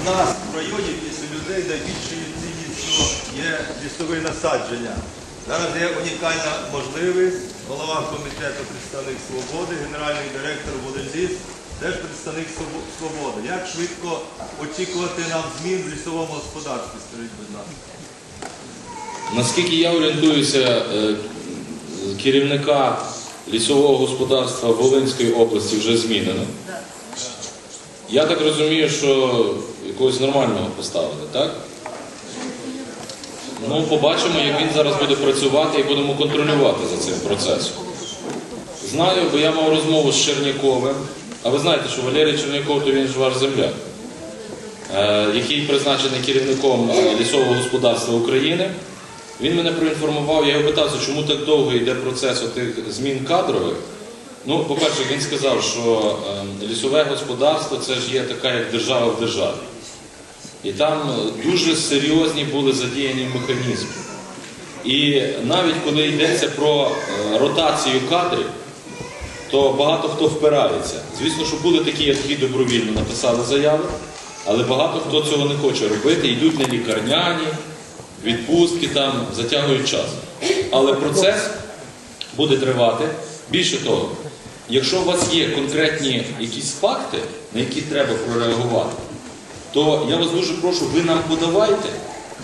в нас в районі після людей найбільшою цінністю є лісові насадження. Зараз є унікальна можливість. Голова комітету представник свободи, генеральний директор Волинліс, теж представник свободи. Як швидко очікувати нам змін в лісовому господарстві, скажіть, будь ласка. Наскільки я орієнтуюся, е, керівника лісового господарства Волинської області вже змінено. Я так розумію, що якогось нормального поставили, так? Ну, побачимо, як він зараз буде працювати і будемо контролювати за цим процесом. Знаю, бо я мав розмову з Черняковим. А ви знаєте, що Валерій Черняков, то він ж ваш земляк, е, який призначений керівником лісового господарства України. Він мене проінформував, я його питався, чому так довго йде процес отих змін кадрових. Ну, по-перше, він сказав, що е, лісове господарство це ж є така, як держава в державі. І там дуже серйозні були задіяні механізми. І навіть коли йдеться про е, ротацію кадрів, то багато хто впирається. Звісно, що були такі, які добровільно написали заяви, але багато хто цього не хоче робити, йдуть на лікарняні, відпустки там, затягують час. Але процес буде тривати. Більше того, якщо у вас є конкретні якісь факти, на які треба прореагувати, то я вас дуже прошу, ви нам подавайте,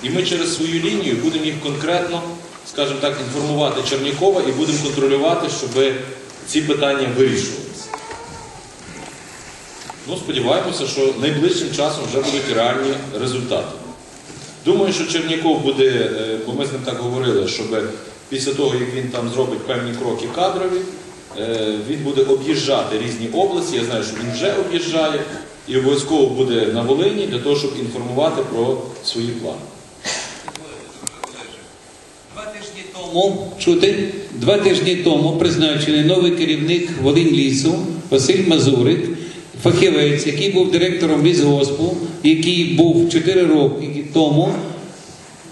і ми через свою лінію будемо їх конкретно, скажімо так, інформувати Чернякова і будемо контролювати, щоб ці питання вирішувалися. Ну, сподіваємося, що найближчим часом вже будуть реальні результати. Думаю, що Черняков буде, е, бо ми з ним так говорили, щоб після того, як він там зробить певні кроки кадрові, він буде об'їжджати різні області. Я знаю, що він вже об'їжджає і обов'язково буде на Волині для того, щоб інформувати про свої плани. Два тижні тому чути два тижні тому призначений новий керівник Волиньлісу Василь Мазурик, фахівець, який був директором лісгоспу, який був 4 роки тому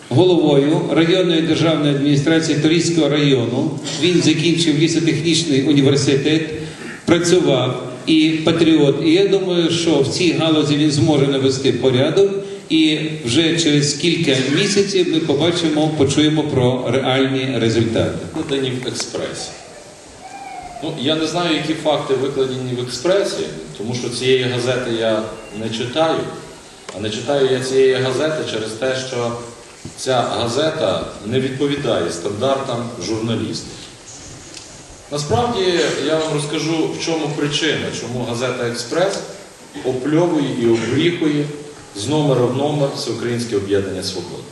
головою районної державної адміністрації Торійського району. Він закінчив лісотехнічний університет, працював і патріот. І я думаю, що в цій галузі він зможе навести порядок. І вже через кілька місяців ми побачимо, почуємо про реальні результати. викладені в експресі. Ну, я не знаю, які факти викладені в експресі, тому що цієї газети я не читаю. А не читаю я цієї газети через те, що ця газета не відповідає стандартам журналістів. Насправді я вам розкажу, в чому причина, чому газета Експрес опльовує і обріхує з номера в номер Всеукраїнське об'єднання Свободи.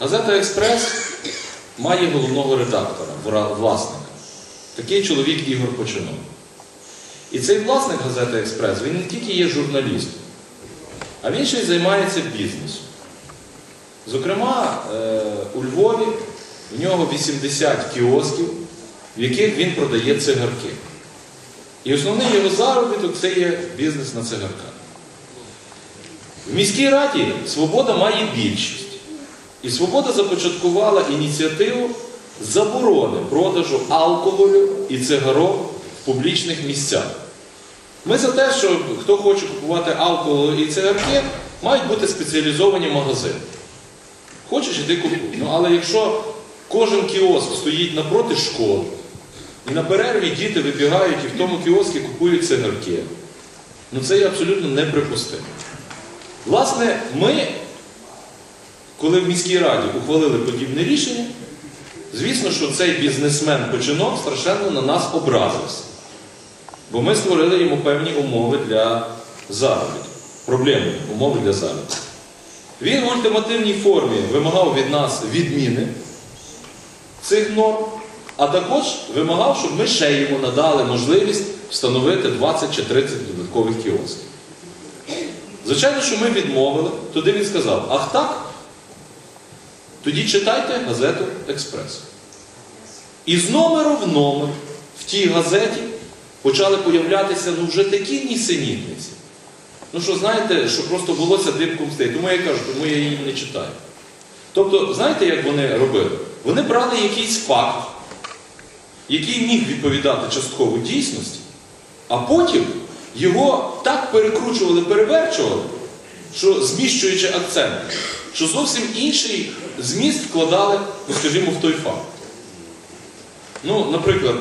Газета Експрес має головного редактора, власника. Такий чоловік Ігор Починов. І цей власник газети Експрес, він не тільки є журналістом, а він ще й займається бізнесом. Зокрема, е, у Львові в нього 80 кіосків, в яких він продає цигарки. І основний його заробіток це є бізнес на цигарках. В міській раді Свобода має більшість. І Свобода започаткувала ініціативу заборони продажу алкоголю і цигарок в публічних місцях. Ми за те, що хто хоче купувати алкоголь і цигарки, мають бути спеціалізовані магазини. Хочеш, іди купуй. Ну, але якщо кожен кіоск стоїть напроти школ, і на перерві діти вибігають і в тому кіоскі купують цигарки, ну це є абсолютно неприпустимо. Власне, ми, коли в міській раді ухвалили подібне рішення, звісно, що цей бізнесмен починок страшенно на нас образився. Бо ми створили йому певні умови для заробітку, проблемні умови для заробітку. Він в ультимативній формі вимагав від нас відміни цих норм, а також вимагав, щоб ми ще йому надали можливість встановити 20 чи 30 додаткових кіосків. Звичайно, що ми відмовили, тоді він сказав, ах так? Тоді читайте газету Експрес. І з номеру в номер в тій газеті почали появлятися ну, вже такі нісенітниці. Ну що, знаєте, що просто волосся дибком стає. Тому я кажу, тому я її не читаю. Тобто, знаєте, як вони робили? Вони брали якийсь факт, який міг відповідати частково дійсності, а потім його так перекручували, переверчували, що зміщуючи акценти, що зовсім інший зміст вкладали, ну скажімо, в той факт. Ну, наприклад,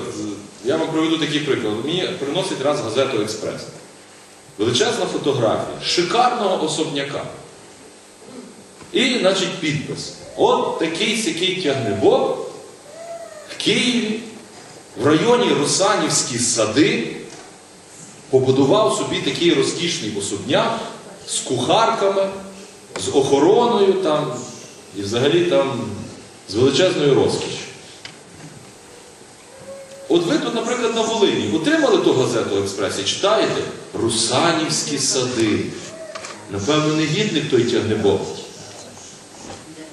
я вам проведу такий приклад. Мені приносить раз газету Експрес. Величезна фотографія шикарного особняка. І, значить, підпис. От такий сякий тягнебок в Києві, в районі Русанівські сади, побудував собі такий розкішний особняк з кухарками, з охороною там, і взагалі там з величезною розкішю. От ви тут, наприклад, на Волині отримали ту газету Експрес і читаєте Русанівські сади. Напевно, негідник той тягнебок.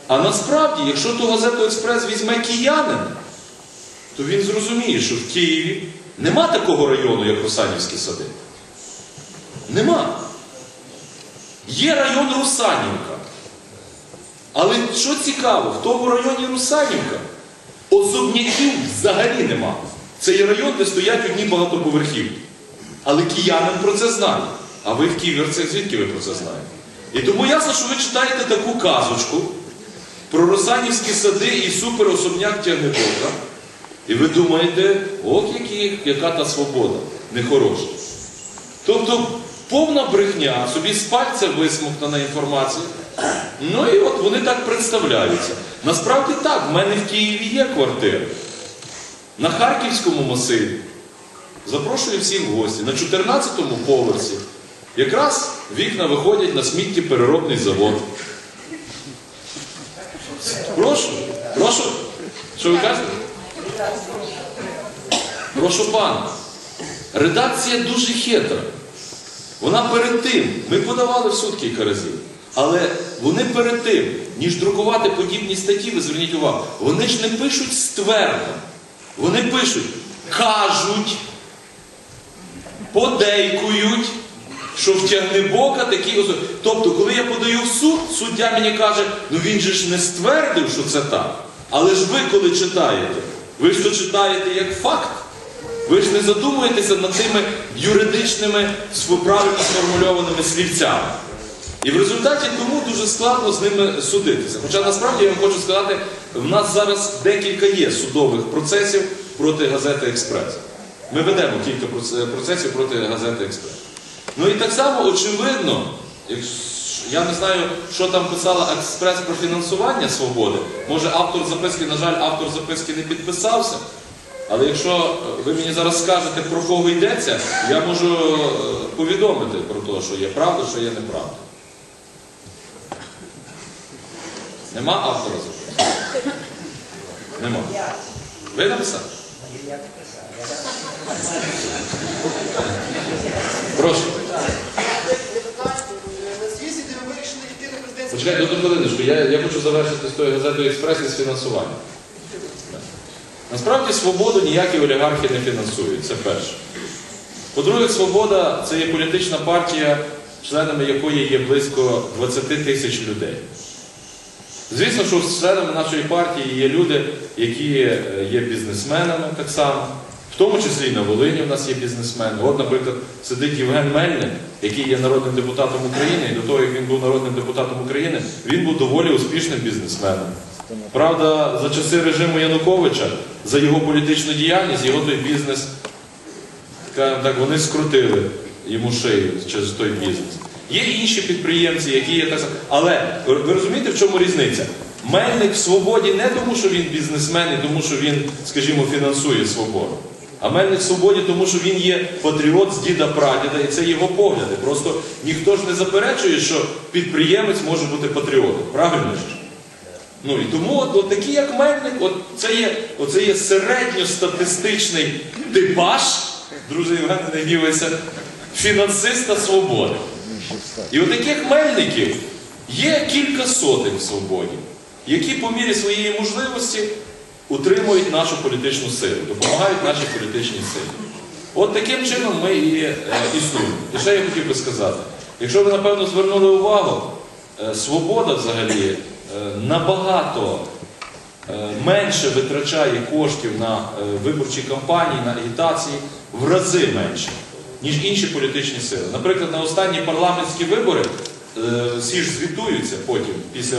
А насправді, якщо ту газету Експрес візьме киянин, то він зрозуміє, що в Києві нема такого району, як Русанівські сади. Нема. Є район Русанівка. Але що цікаво, в тому районі Русанівка особняків взагалі нема. Це є район, де стоять одні багатоповерхівки. Але киянин про це знає. А ви в ківерцях, звідки ви про це знаєте? І тому ясно, що ви читаєте таку казочку про Росанівські сади і суперособняк Тягнебока. І ви думаєте, ох, які, яка та свобода нехороша. Тобто повна брехня, собі з пальця висмоктана інформація. Ну і от вони так представляються. Насправді так, в мене в Києві є квартира. На Харківському масиві. Запрошую всіх в гості. На 14-му поверсі. Якраз вікна виходять на сміттєпереробний завод. Прошу, прошу. Що ви кажете? Прошу пана. Редакція дуже хитра. Вона перед тим, ми подавали в суд кілька разів, але вони перед тим, ніж друкувати подібні статті, ви зверніть увагу, вони ж не пишуть ствердно. Вони пишуть, кажуть, подейкують, що в Тягнебока такі особи. Тобто, коли я подаю в суд, суддя мені каже, ну він же ж не ствердив, що це так. Але ж ви, коли читаєте, ви ж то читаєте як факт. Ви ж не задумуєтеся над тими юридичними правильно сформульованими слівцями. І в результаті тому дуже складно з ними судитися. Хоча насправді я вам хочу сказати, в нас зараз декілька є судових процесів проти газети Експрес. Ми ведемо кілька процесів проти газети Експрес. Ну і так само очевидно, я не знаю, що там писала Експрес про фінансування свободи. Може автор записки, на жаль, автор записки не підписався. Але якщо е, ви мені зараз скажете, про кого йдеться, я можу е, повідомити про те, що є правда, що є неправда. Нема автора записки? Нема. Ви написали? Прошу. Почекайте одну хвилиночку, я, я хочу завершити з тою газетою Експрес і з фінансуванням. Насправді свободу ніякі олігархи не фінансують, це перше. По-друге, свобода це є політична партія, членами якої є близько 20 тисяч людей. Звісно, що членами нашої партії є люди, які е, є бізнесменами так само, в тому числі і на Волині у нас є бізнесмени. От, наприклад, сидить Євген Мельник, який є народним депутатом України, і до того, як він був народним депутатом України, він був доволі успішним бізнесменом. Правда, за часи режиму Януковича, за його політичну діяльність, його той бізнес, так, вони скрутили йому шию через той бізнес. Є інші підприємці, які є так само. Але ви розумієте, в чому різниця? Мельник в свободі не тому, що він бізнесмен і тому, що він, скажімо, фінансує свободу. А Мельник в свободі, тому що він є патріот з діда прадіда, і це його погляди. Просто ніхто ж не заперечує, що підприємець може бути патріотом. Правильно ж? Ну і тому от, от такі, як Мельник, от це є, оце є середньостатистичний типаж, друзі Євген, не гнівайся, фінансиста свободи. І от таких мельників є кілька сотень в свободі, які по мірі своєї можливості утримують нашу політичну силу, допомагають нашій політичній силі. От таким чином ми і е, існуємо. І ще я хотів би сказати, якщо ви напевно звернули увагу, е, свобода взагалі е, набагато менше витрачає коштів на виборчі кампанії, на агітації, в рази менше, ніж інші політичні сили. Наприклад, на останні парламентські вибори е, всі ж звітуються потім, після,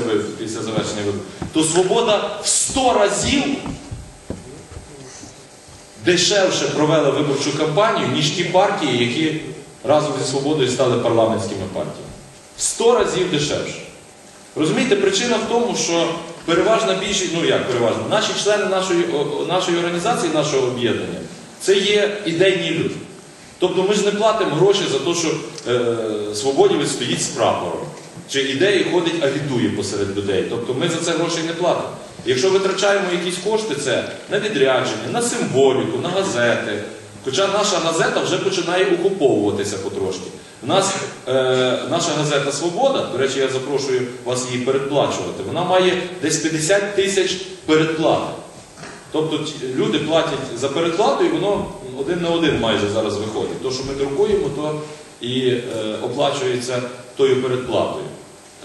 завершення виборів, то свобода в 100 разів дешевше провели виборчу кампанію, ніж ті партії, які разом зі свободою стали парламентськими партіями. В 100 разів дешевше. Розумієте, причина в тому, що переважна більшість, ну як переважна, наші члени нашої організації, нашого об'єднання, це є ідейні люди. Тобто ми ж не платимо гроші за те, що е, свободівець стоїть з прапором. Чи ідеї ходить, агітує посеред людей. Тобто ми за це грошей не платимо. Якщо витрачаємо якісь кошти, це на відрядження, на символіку, на газети. Хоча наша газета вже починає окуповуватися потрошки. У нас е, наша газета Свобода, до речі, я запрошую вас її передплачувати. Вона має десь 50 тисяч передплати. Тобто люди платять за передплату, і воно один на один майже зараз виходить. То, що ми друкуємо, то і е, оплачується тою передплатою.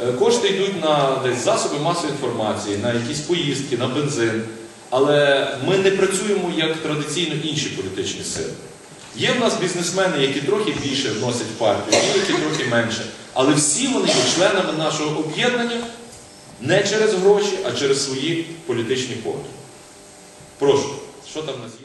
Е, кошти йдуть на десь засоби масової інформації, на якісь поїздки, на бензин. Але ми не працюємо як традиційно інші політичні сили. Є в нас бізнесмени, які трохи більше вносять в партію, є які трохи менше. Але всі вони є членами нашого об'єднання не через гроші, а через свої політичні погляди. Прошу, що там у нас є?